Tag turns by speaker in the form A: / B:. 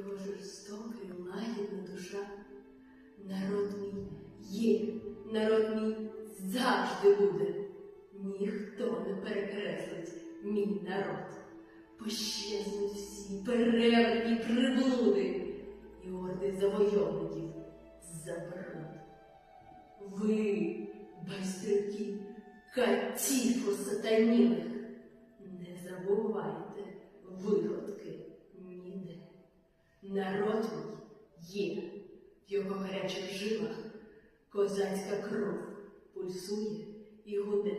A: його жорстока і лагідна душа. Народ мій є, народ мій завжди буде. Ніхто не перекреслить мій народ. Пощезнуть всі перевертні приблуди і орди завойовників заброд. Ви, байстрюки, катів сатанілих, не забувайте виходки ніде. Народ мій є, в його гарячих жилах козацька кров пульсує і гуде.